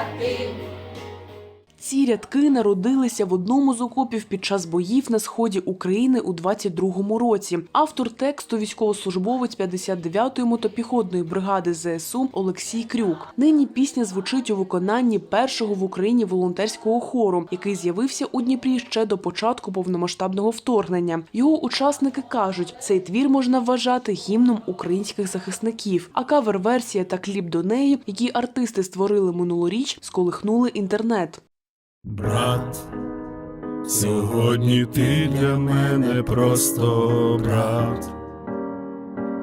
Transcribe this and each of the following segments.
happy. Рядки народилися в одному з окопів під час боїв на сході України у 22-му році. Автор тексту військовослужбовець 59-ї мотопіхотної бригади ЗСУ Олексій Крюк. Нині пісня звучить у виконанні першого в Україні волонтерського хору, який з'явився у Дніпрі ще до початку повномасштабного вторгнення. Його учасники кажуть, цей твір можна вважати гімном українських захисників. А кавер-версія та кліп до неї, які артисти створили минулоріч, сколихнули інтернет. Брат, сьогодні ти для мене просто брат,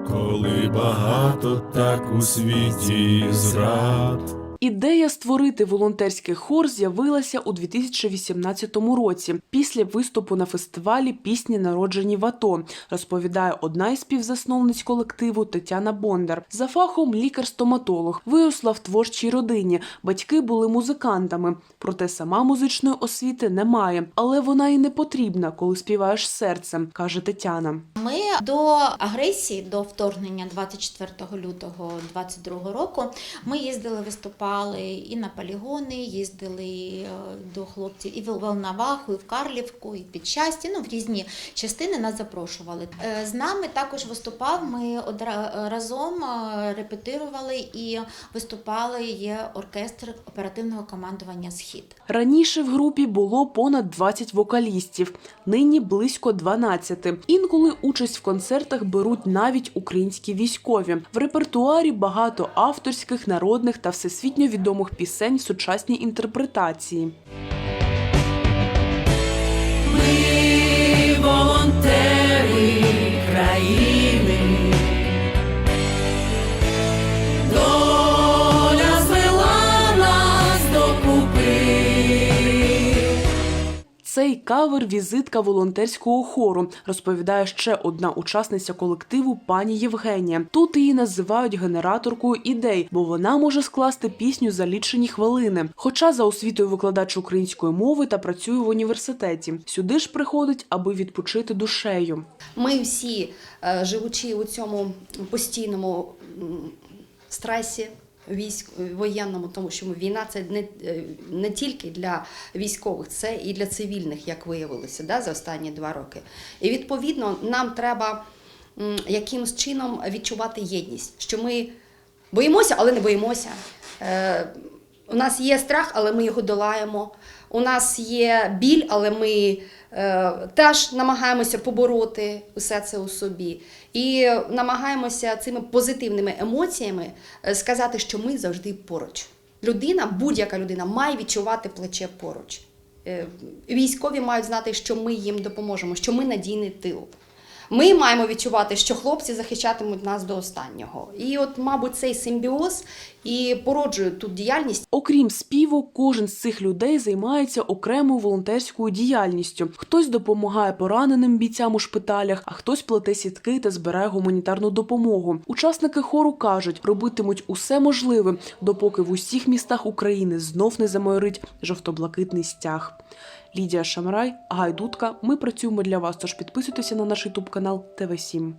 коли багато так у світі зрад. Ідея створити волонтерський хор з'явилася у 2018 році після виступу на фестивалі пісні народжені в АТО, розповідає одна із співзасновниць колективу Тетяна Бондар. За фахом лікар-стоматолог виросла в творчій родині. Батьки були музикантами, проте сама музичної освіти немає, але вона і не потрібна, коли співаєш серцем, каже Тетяна. Ми до агресії, до вторгнення 24 лютого 22 року, ми їздили, виступали і на полігони, їздили е, до хлопців і в Волноваху, і в Карлівку, і під щастя, ну в різні частини нас запрошували. Е, З нами також виступав. Ми разом е, репетирували і виступали. Є оркестр оперативного командування Схід. Раніше в групі було понад 20 вокалістів, нині близько 12. Інколи участь в концертах беруть навіть українські військові. В репертуарі багато авторських, народних та всесвітньо відомих пісень сучасній інтерпретації. Цей кавер візитка волонтерського хору, розповідає ще одна учасниця колективу пані Євгенія. Тут її називають генераторкою ідей, бо вона може скласти пісню за лічені хвилини. Хоча за освітою викладач української мови та працює в університеті. Сюди ж приходить, аби відпочити душею. Ми всі, е, живучи у цьому постійному стресі військ воєнному, тому що війна це не, е, не тільки для військових, це і для цивільних, як виявилося, да, за останні два роки. І відповідно нам треба якимось чином відчувати єдність, що ми боїмося, але не боїмося. У нас є страх, але ми його долаємо. У нас є біль, але ми е, теж намагаємося побороти усе це у собі. І намагаємося цими позитивними емоціями е, сказати, що ми завжди поруч. Людина, будь-яка людина, має відчувати плече поруч. Е, Військові мають знати, що ми їм допоможемо, що ми надійний тил. Ми маємо відчувати, що хлопці захищатимуть нас до останнього. І от, мабуть, цей симбіоз і породжує тут діяльність. Окрім співу, кожен з цих людей займається окремою волонтерською діяльністю. Хтось допомагає пораненим бійцям у шпиталях, а хтось плете сітки та збирає гуманітарну допомогу. Учасники хору кажуть, робитимуть усе можливе, допоки в усіх містах України знов не замайорить жовто-блакитний стяг. Лідія Шамрай, Гайдутка. Ми працюємо для вас. Тож підписуйтеся на наш ютуб канал ТВ 7